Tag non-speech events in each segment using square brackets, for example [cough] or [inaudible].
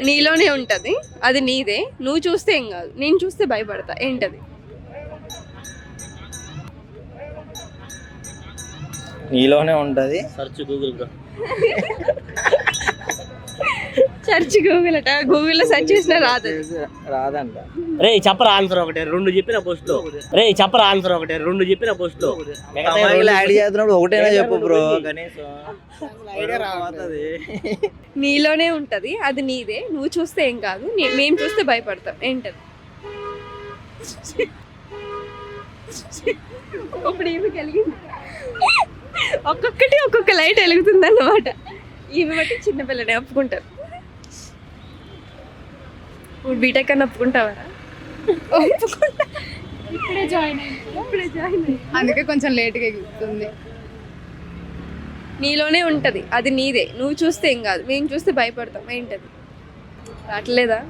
నీలోనే ఉంటది. అది నీదే. నువ్వు చూస్తే ఏం కాదు. నేను చూస్తే భయపడతా. ఏంటది? నీలోనే ఉంటది. Search Google bro search Google అట. గూగుల్లో సెర్చ్ చేసినా రాదు. రాదంట. రే చెప్పరా ఆన్సర్ ఒకటే రెండు చెప్పిన పోస్ట్లో. రే చెప్పరా ఆన్సర్ ఒకటే రెండు చెప్పిన పోస్ట్లో. అమ్మాయిలు యాడ్ చేస్తున్నప్పుడు ఒకటైనా చెప్పు బ్రో కనీసం. నీలోనే ఉంటది అది నీదే. నువ్వు చూస్తే ఏం కాదు నే- మేము చూస్తే భయపడతాం. ఏంటది? ఇప్పుడు ఈమె కలిగింది. ఒక్కొక్కటి ఒక్కొక్క లైట్ వెలుగుతుంది అన్నమాట. ఈమె బట్టి చిన్నపిల్లనే ఒప్పుకుంటారు ఇప్పుడు బీటెక్ అని ఒప్పుకుంటావరా ఒప్పుకుంటా. ఇప్పుడే జాయిన్ ఇప్పుడే జాయిన్. అందుకే కొంచెం లేట్గా ఎగురుతుంది. నీలోనే ఉంటది. అది నీదే. నువ్వు చూస్తే ఏం కాదు. మేము చూస్తే భయపడతాం. ఏంటది? రావట్లేదా?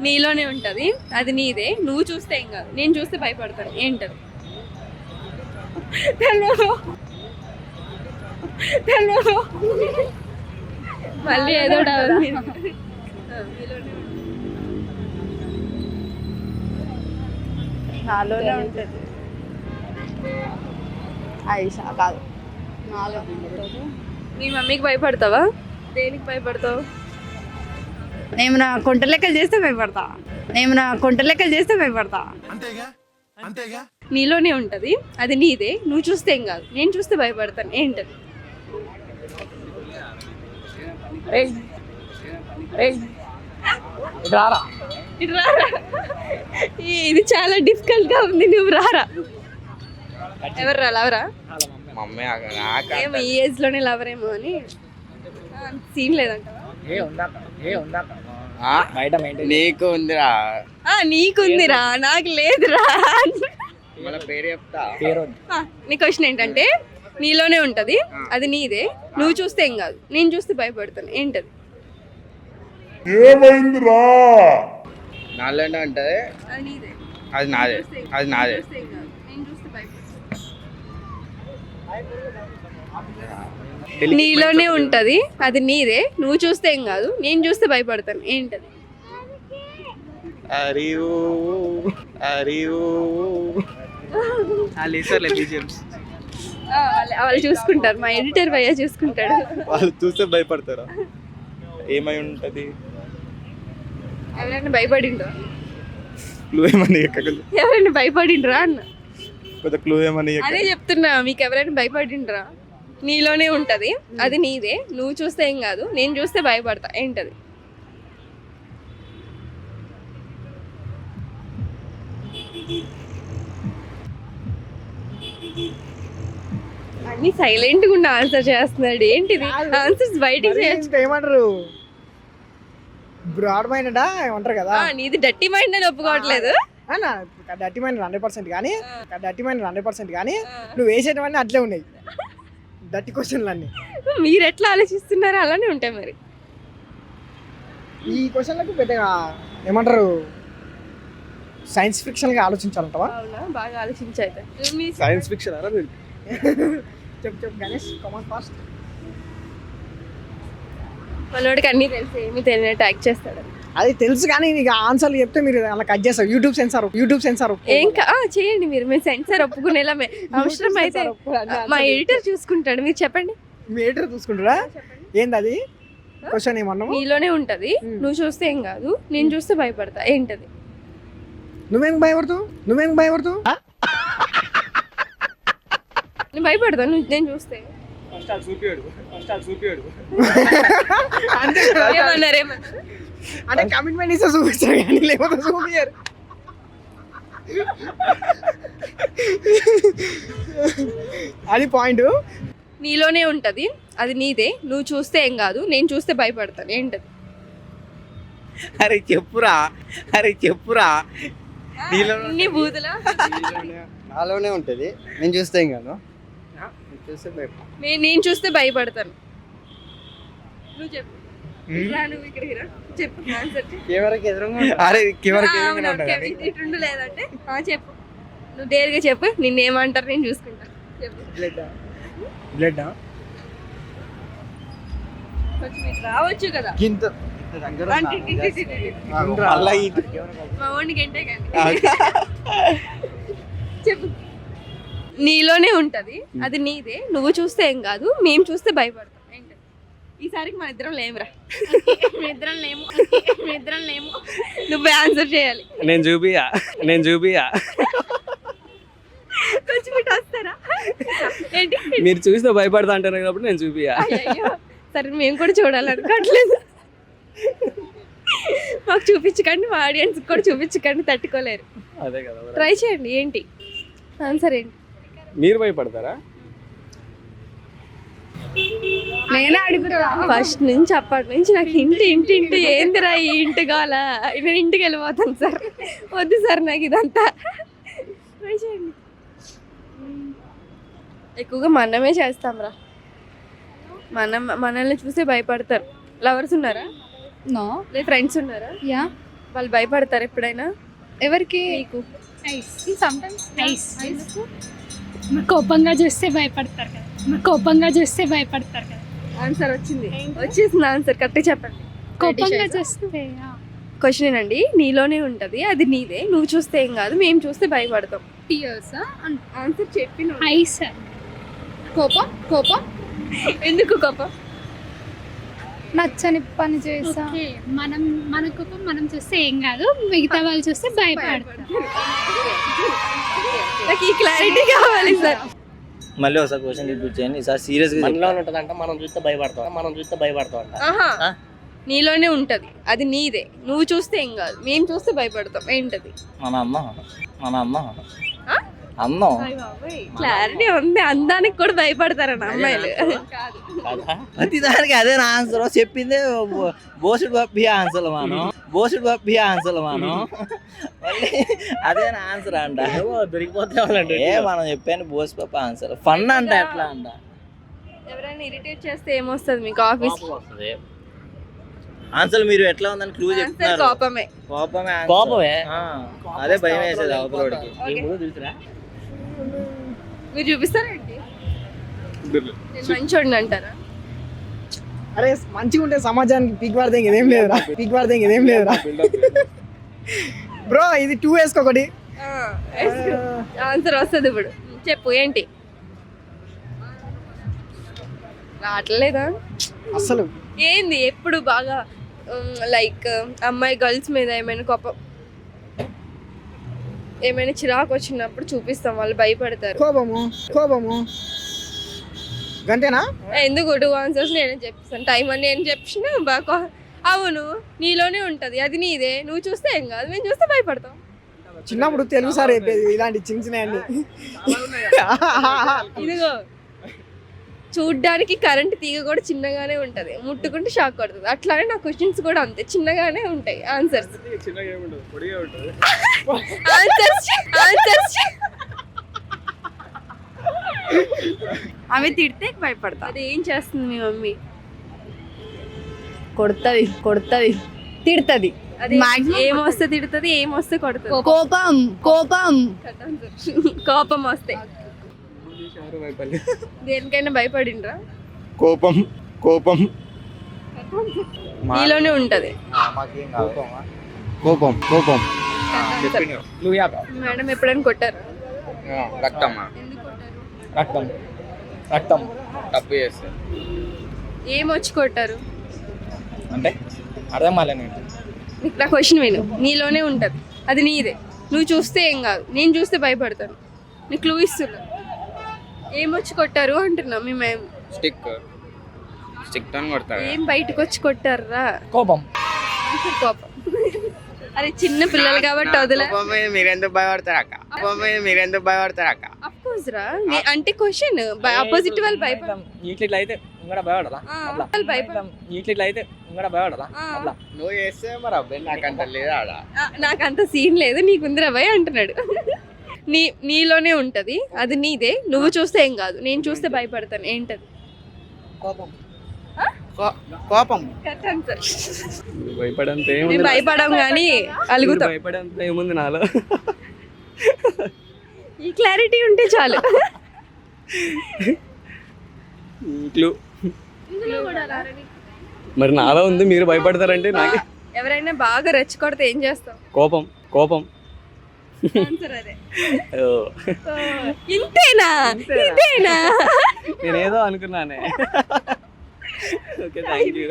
నీలోనే ఉంటది. అది నీదే. నువ్వు చూస్తే ఏం కాదు. నేను చూస్తే భయపడతాను. ఏంటది? తెలవదు. తెలవదు. మళ్ళీ ఏదో నీలోనే ఉంటది. ఐషా కాదు. నాలో మీ మమ్మీకి భయపడతావా? దేనికి భయపడతావు? ఏమైనా కొంట లెక్కలు చేస్తే భయపడతా. ఏమైనా కొంట లెక్కలు చేస్తే భయపడతా. నీలోనే ఉంటది. అది నీదే. నువ్వు చూస్తే ఏం కాదు. నేను చూస్తే భయపడతాను. ఏంటది? రారా. ఇది చాలా డిఫికల్ట్గా ఉంది నువ్వు రారా. ఎవరు రా లవరా? మమ్మీ అక్కడ నాక ఏమో ఈ ఏజ్లోనే లవర్ ఏమో అని. సీన్ లేదంట. నీకు ఉందిరా. ఆ, నీకుందిరా నాకు లేదురా. నీ క్వశ్చన్ ఏంటంటే నీలోనే ఉంటది. అది నీదే. నువ్వు చూస్తే ఏం కాదు. నేను చూస్తే భయపడతాను. ఏంటది? నాలుగు అంటే అది నీదే. అది నాదే. అది నాదే. నీలోనే ఉంటది. అది నీదే. నువ్వు చూస్తే ఏం కాదు. నేను చూస్తే భయపడతాను. ఏంటది? అరియూ అరియూ ఆ, వాళ్ళు చూసుకుంటారు. మా ఎడిటర్ భయ్య చూసుకుంటాడు. వాళ్ళు చూస్తే భయపడతారా? ఏమై ఉంటది? ఎవరైనా భయపడిండ్రా? క్లూ ఏమని ఎవరైనా భయపడిండ్రా అన్న? కొత్త క్లూ ఏమని అదే చెప్తున్నా మీకు ఎవరైనా భయపడిండ్రా? నీలోనే ఉంటది. అది నీదే. నువ్వు చూస్తే ఏం కాదు. నేను చూస్తే భయపడతా. ఏంటది? అన్ని సైలెంట్గా ఉన్న ఆన్సర్ చేస్తున్నాడు. ఏంటిది? ఆన్సర్స్ బయటికి చేయొచ్చు. ఏమంటారు బ్రాడ్ మైండ్ ఏమంటారు కదా? ఆ, నీది డట్టి మైండ్ అని ఒప్పుకోవట్లేదు. డట్టి మైండ్ హండ్రెడ్ పర్సెంట్ కానీ డట్టి మైండ్ హండ్రెడ్ పర్సెంట్ కానీ నువ్వు వేసేటివన్నీ అట్లే ఉన్నాయి. డట్టి క్వశ్చన్లు అన్నీ. మీరు ఎట్లా ఆలోచిస్తున్నారో అలానే ఉంటాయి మరి. ఈ క్వశ్చన్లకు పెద్దగా ఏమంటారు? సైన్స్ ఫిక్షన్గా ఆలోచించాలంటవా? అవునా? బాగా ఆలోచించైతే మీ సైన్స్ ఫిక్షన్ చెప్పు చెప్పు గణేష్ కమాన్ ఫాస్ట్ మనోడికి అన్ని తెలిసి ఏమి తెలియనట్టు యాక్ట్ చేస్తాడు. అది తెలుసు కానీ నీకు ఆన్సర్లు చెప్తే మీరు అలా కట్ చేస్తారు. యూట్యూబ్ సెన్సార్ యూట్యూబ్ సెన్సార్ ఏం కా- ఆ, చేయండి మీరు. మేము సెన్సార్ ఒప్పుకునేలా మే- [laughs] అవసరం అయితే మా ఎడిటర్ చూసుకుంటాడు. మీరు చెప్పండి. మీ ఎడిటర్ చూసుకుంటారా ఏంది అది క్వశ్చన్ ఏమన్నావు? నీలోనే ఉంటది. నువ్వు చూస్తే ఏం కాదు. నేను చూస్తే భయపడతా. ఏంటది? నువ్వేం భయపడుతావు? నువ్వేం భయపడుతావు? నేను భయపడతా నువ్వు నేను చూస్తే. ఏమన్నారు ఏమన్నారు? అంటే కమిట్మెంట్ ఇస్తే చూపిస్తారు కానీ లేకపోతే చూపించారు అది పాయింట్. నీలోనే ఉంటది అది నీదే. నువ్వు చూస్తే ఏం కాదు నేను చూస్తే భయపడతాను ఏంటది? అరే చెప్పురా అరే చెప్పురా. నీలో ఇన్ని బూతులా? నాలోనే ఉంటుంది నేను చూస్తే ఏం కాదు. చూస్తే భయపడ నే- నేను చూస్తే భయపడతాను. నువ్వు చెప్పు. చెప్పు అరే ఇటుండు లేదంటే. నువ్వు డేర్గా చెప్పు నిన్నేమంటారు నేను చూసుకుంటా. చెప్పు. రావచ్చు కదా. మా ఓన్కి ఏంటే కానీ. చెప్పు. నీలోనే ఉంటది. అది నీదే. నువ్వు చూస్తే ఏం కాదు మేము చూస్తే భయపడతాం. ఈసారికి మన ఇద్దరం లేమురా. ఇద్దరం లేము. ఇద్దరం లేము. నువ్వే ఆన్సర్ చేయాలి. నేను చూపియా నేను చూపియా కొంచెం ఇటు వస్తారా? ఏంటి? మీరు చూస్తే భయపడతా అంటారు కాబట్టి నేను చూపియా అయ్యయ్యో. సరే మేము కూడా చూడాలనుకోవట్లేదు మాకు చూపించకండి మా ఆడియన్స్ కూడా చూపించకండి తట్టుకోలేరు. అదే కదా మరి. ట్రై చేయండి ఏంటి? ఆన్సర్ ఏంటి? మీరు భయపడతారా? నేనే అడుగుతా. ఫస్ట్ నుంచి అప్పటి నుంచి నాకు ఇంటి ఇంటి ఇంటి ఏందిరా ఈ ఇంటి కాల నేను ఇంటికి వెళ్ళిపోతాను సార్. వద్దు సార్ నాకు ఇదంతా. ఎక్కువగా మనమే చేస్తాంరా. మనం మనల్ని చూసి భయపడతారు. లవర్స్ ఉన్నారా? నో లేదా ఫ్రెండ్స్ ఉన్నారా? యా వాళ్ళు భయపడతారు ఎప్పుడైనా? ఎవరికి? నీకు నైస్ సమ్టైమ్స్ నైస్ కోపంగా చూస్తే భయపడతారు కదా. కోపంగా చూస్తే భయపడతారు కదా. ఆన్సర్ వచ్చింది. వచ్చేసింది ఆన్సర్ కరెక్ట్ చెప్పండి. కోపంగా చూస్తే క్వశ్చన్ అండి. నీలోనే ఉంటది అది నీదే. నువ్వు చూస్తే ఏం కాదు మేము చూస్తే భయపడతాం. టీయర్స్ ఆన్సర్ చెప్పి ఐస్ కోపం? కోపం? ఎందుకు కోపం? నచ్చని పని చేసా. ఓకే మనం మన కోపం మనం చూస్తే ఏం కాదు మిగతా వాళ్ళు చూస్తే భయపడతారు నాకు ఈ క్లారిటీ కావాలి సార్. మళ్ళీ ఒకసారి క్వశ్చన్ రిపీట్ చేయండి. ఈసారి సీరియస్గా మనలో ఉంటదంట మనం చూస్తే భయపడతాం మనం చూస్తే భయపడతాం అంట ఆహా ఆ? నీలోనే ఉంటది. అది నీదే. నువ్వు చూస్తే ఏం కాదు. మేము చూస్తే భయపడతాం. ఏంటది? మన అమ్మ మన అమ్మ అన్నం. క్లారిటీ ఉంది అందానికి కూడా భయపడతారన్న అమ్మాయిలు. కాదు కాదా. ప్రతి దానికి అదే నా ఆన్సర్ చెప్పిందే బోసుడు పప్పి ఆన్సర్ మనం. బోసుడు పప్పి ఆన్సర్ మనం. మళ్ళీ అదే నా ఆన్సర్ అంట. ఏమో దొరికిపోతే ఏ మనం చెప్పాను బోసు పప్ప ఆన్సర్ ఫన్ అంట ఎట్లా అంట? ఎవరైనా ఇరిటేట్ చేస్తే ఏమొస్తుంది మీకు ఆఫీస్ ఆన్సర్ మీరు ఎట్లా ఉందని క్లూ చెప్తున్నారు. కోపమే. కోపమే. కోపమే? ఆ, అదే భయం వేసేది చూసిరా? మీరు చూపిస్తారా ఏంటి? నేను మంచోడిని అంటారా? అరే మంచిగా ఉంటే సమాజానికి పీక్ పడితే ఇంకేం లేదురా. పీక్ పడితే ఇంకేం లేదురా. బ్రో ఇది టూ వేసుకో ఒకటి. ఆన్సర్ వస్తుంది ఇప్పుడు. చెప్పు ఏంటి? రావట్లేదా? అస్సలు. ఏంది ఎప్పుడు బాగా లైక్ అమ్మాయి గర్ల్స్ మీద ఏమైనా కోపం ఏమైనా చిరాకు వచ్చినప్పుడు చూపిస్తాం వాళ్ళు భయపడతారు. కోపము కోపము. గంతేనా? ఎందుకు టూ ఆన్సర్స్ నేనే చెప్పిస్తాను. టైం అని నేను చెప్పిన బాగా అవును నీలోనే ఉంటది. అది నీదే. నువ్వు చూస్తే ఏం కాదు. మేము చూస్తే భయపడతాం. చిన్నప్పుడు తెలుగు సార్ చెప్పేది ఇలాంటి చిన్న చిన్న అన్ని. ఇదిగో. చూడ్డానికి కరెంట్ తీగ కూడా చిన్నగానే ఉంటది. ముట్టుకుంటే షాక్ కొడుతుంది. అట్లానే నా క్వశ్చన్స్ కూడా అంతే. చిన్నగానే ఉంటాయి ఆన్సర్స్ ఆన్సర్స్ ఆన్సర్స్ ఆమె తిడితే భయపడతా. అది ఏం చేస్తుంది మీ మమ్మీ? కొడుతుంది కొడుతుంది తిడుతుంది. అది Maximum ఏమొస్తే తిడుతుంది ఏమొస్తే కొడుతుంది? కోపం. కోపం. కోపం వస్తే దేనికైనా భయపడిండ్రా? కోపం కోపం. నీలోనే ఉంటది. కోపం కోపం. మేడం ఎప్పుడైనా కొట్టారు? కొట్టారు? రక్తం. రక్తం. తప్పు చేస్తే. ఏమొచ్చి కొట్టారు? అంటే అర్థం కాలేదు నీకు నా క్వశ్చన్ విను. నీలోనే ఉంటది. అది నీదే. నువ్వు చూస్తే ఏం కాదు. నేను చూస్తే భయపడతాను. నీకు క్లూ ఇస్తున్నా. ఏమొచ్చి కొట్టారు అంటున్నా మీ మేము. స్టిక్. స్టిక్తో కొడతాడు ఏం బయటకు వచ్చి కొట్టారా కోపం. కోపం? అరే చిన్న పిల్లలు కాబట్టి వదిలే. మీరెందుకు భయపడతారు అక్క? కోపం మీద మీరెందుకు భయపడతారు అక్క? అఫ్ కోర్స్ రా. అంటే క్వశ్చన్ ఆపోజిట్ వాళ్ళు భయపడ ఇట్లా ఇట్లా అయితే ఇంకా భయపడదా అట్లా వాళ్ళు భయపడ ఇట్లా ఇట్లా అయితే ఇంకా భయపడదా. అట్లా నువ్వు చేస్తే మరి అబ్బాయి నాకంట లేదా ఆడ? ఆ, నాకు అంత సీన్ లేదు. నీకుందిరా భయ్ అంటున్నాడు. నీ నీలోనే ఉంటది. అది నీదే. నువ్వు చూస్తే ఏం కాదు. నేను చూస్తే భయపడతాను. ఏంటది? కోపం. కోపం. కరెక్ట్ ఆన్సర్ భయపడంత ఏముంది భయపడం కానీ [laughs] [laughs] అలుగుతాం. భయపడంత ఏముంది నాలో? [laughs] ఈ క్లారిటీ ఉంటే చాలు. ఇంట్లో మరి నాలో ఉంది మీరు భయపడతారంటే నాకు ఎవరైనా బాగా రెచ్చగొడితే ఏం చేస్తావు? కోపం కోపం. ఇంతేనా? ఇంతేనా? నేనేదో అనుకున్నానే. Okay thank you